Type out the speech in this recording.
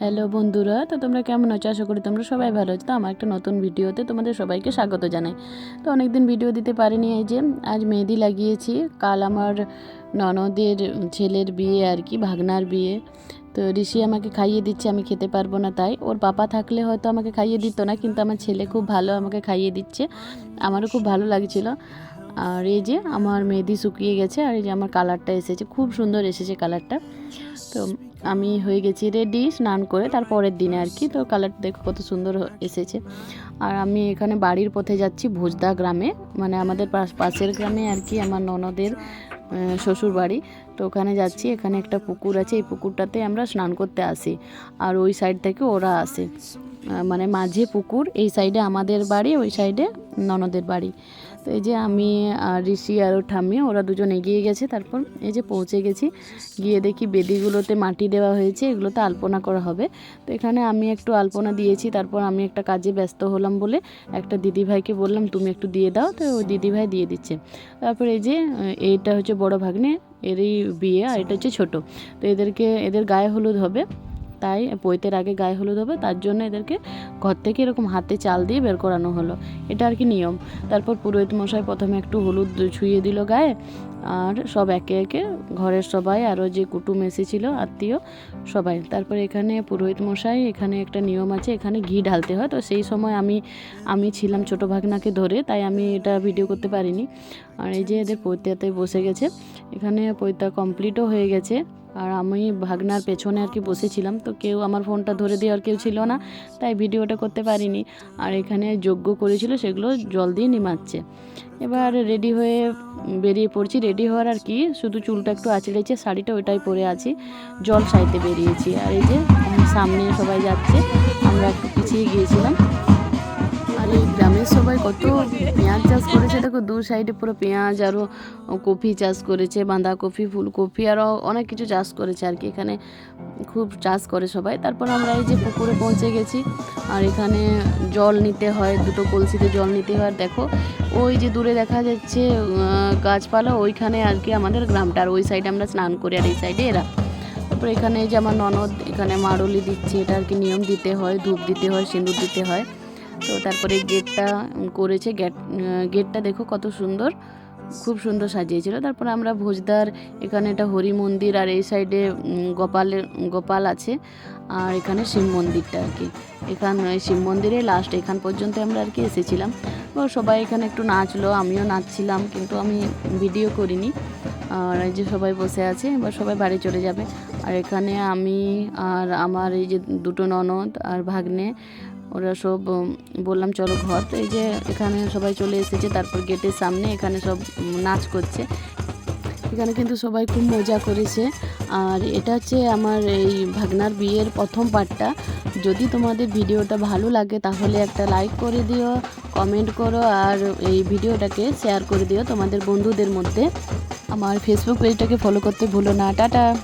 Hello বন্ধুরা, তো তোমরা কেমন আছো? আশা করি তোমরা সবাই ভালো আছো। তো আমার একটা নতুন ভিডিওতে তোমাদের সবাইকে স্বাগত জানাই। তো অনেক দিন ভিডিও দিতে পারিনি, এই যে আজ মেহেদি লাগিয়েছি। কাল আমার ননদের ছেলের বিয়ে আর কি, ভাগনার বিয়ে। তো ঋষি আমাকে খাইয়ে দিচ্ছে, আমি খেতে পারব না তাই। ওর পাপা থাকলে হয়তো আমাকে খাইয়ে দিত না, কিন্তু আমার ছেলে খুব ভালো আমাকে খাইয়ে দিচ্ছে। আমারও খুব ভালো লাগছিল। আর এই যে আমার মেহেদি শুকিয়ে গেছে, আর এই যে আমার কালারটা এসেছে, খুব সুন্দর এসেছে কালারটা। তো আমি হয়ে গেছি রেডি স্নান করে তার পরের দিনে আর কি। তো কালারটা দেখো কত সুন্দর এসেছে। আর আমি এখানে বাড়ির পথে যাচ্ছি ভোজদা গ্রামে। মানে আমাদের পাশ- পাশের গ্রামে আর কি, আমার ননদের শ্বশুর বাড়ি তো ওখানে যাচ্ছি, এখানে একটা পুকুর আছে, এই পুকুরটাতে আমরা স্নান করতে আসি। আর ওই সাইড থেকে ওরা আসে। মানে মাঝে পুকুর, এই সাইডে আমাদের বাড়ি, ওই সাইডে ননদের বাড়ি। তো এই যে আমি আর ঋষি আর ঠাম্মি, ওরা দুজন এগিয়ে গেছে, তারপর এই যে পৌঁছে গেছি। গিয়ে দেখি বেদিগুলোতে মাটি দেওয়া হয়েছে, এগুলোতে আলপনা করা হবে। তো এখানে আমি একটু আলপনা দিয়েছি, তারপর আমি একটা কাজে ব্যস্ত হলাম বলে একটা দিদিভাইকে বললাম, তুমি একটু দিয়ে দাও। তো ওই দিদিভাই দিয়ে দিচ্ছে। তারপর এই যে, এইটা হচ্ছে বড় ভাগ্নে, এরই বিয়ে, আর এটা হচ্ছে ছোট। তো এদেরকে, এদের গায়ে হলুদ হবে। তাই পৈতের আগে গায়ে হলুদ হবে, তার জন্য এদেরকে ঘর থেকে এরকম হাতে চাল দিয়ে বের করানো হলো। এটা আর কি নিয়ম। তারপর পুরোহিত মশাই প্রথমে একটু হলুদ ছুঁয়ে দিল গায়ে, আর সব একে একে ঘরের সবাই, আরও যে কুটুম এসেছিল, আত্মীয় সবাই। তারপর এখানে পুরোহিত মশাই, এখানে একটা নিয়ম আছে, এখানে ঘি ঢালতে হয়। তো সেই সময় আমি আমি ছিলাম ছোটো ভাগনাকে ধরে, তাই আমি এটা ভিডিও করতে পারিনি। আর এই যে এদের পৈতাতে বসে গেছে, এখানে পৈতা কমপ্লিটও হয়ে গেছে। আর আমি ভাগনার পেছনে আর কি বসেছিলাম, তো কেউ আমার ফোনটা ধরে দেওয়ার কেউ ছিল না, তাই ভিডিওটা করতে পারিনি। আর এখানে যজ্ঞ করেছিল, সেগুলো জল দিয়ে নিমাচ্ছে। এবার রেডি হয়ে বেরিয়ে পড়ছি। রেডি হওয়ার আর কি, শুধু চুলটা একটু আঁচড়েছে, শাড়িটা ওইটাই পরে আছি। জল সাইতে বেরিয়েছি। আর এই যে সামনে সবাই যাচ্ছে, আমরা একটু পিছিয়ে গিয়েছিলাম। আর এই গ্রামের সবাই কত চাষ করেছে। দেখো, দু সাইডে পুরো পেঁয়াজ আরও কপি চাষ করেছে, বাঁধাকপি, ফুলকপি আরও অনেক কিছু চাষ করেছে আর কি। এখানে খুব চাষ করে সবাই। তারপর আমরা এই যে পুকুরে পৌঁছে গেছি আর এখানে জল নিতে হয়, দুটো কলসিতে জল নিতে হয়। আর দেখো, ওই যে দূরে দেখা যাচ্ছে গাছপালা, ওইখানে আর কি আমাদের গ্রামটা। আর ওই সাইডে আমরা স্নান করি আর এই সাইডে এরা। তারপর এখানে যে আমার ননদ, এখানে মারুলি দিচ্ছে। এটা আর কি নিয়ম দিতে হয়, ধূপ দিতে হয়, সিঁদুর দিতে হয়। তো তারপরে গেটটা করেছে, গেট গেটটা দেখো কত সুন্দর, খুব সুন্দর সাজিয়েছিল। তারপরে আমরা ভোজদার, এখানে এটা হরি মন্দির আর এই সাইডে গোপালের, গোপাল আছে। আর এখানে শিব মন্দিরটা আর কি। এখান শিব মন্দিরে লাস্ট এখান পর্যন্ত আমরা আর কি এসেছিলাম। এবার সবাই এখানে একটু নাচলো, আমিও নাচছিলাম, কিন্তু আমি ভিডিও করিনি। আর এই যে সবাই বসে আছে, এবার সবাই বাড়ি চলে যাবে। আর এখানে আমি আর আমার এই যে দুটো ননদ আর ভাগ্নে, ওরা সব বললাম চলো ঘর। এই যে এখানে সবাই চলে এসেছে, তারপর গেটের সামনে এখানে সব নাচ করছে। এখানে কিন্তু সবাই খুব মজা করেছে। আর এটা হচ্ছে আমার এই ভাগনার বিয়ের প্রথম পার্টটা। যদি তোমাদের ভিডিওটা ভালো লাগে তাহলে একটা লাইক করে দিও, কমেন্ট করো আর এই ভিডিওটাকে শেয়ার করে দিও তোমাদের বন্ধুদের মধ্যে। আমার ফেসবুক পেজটাকে ফলো করতে ভুলো না। টাটা!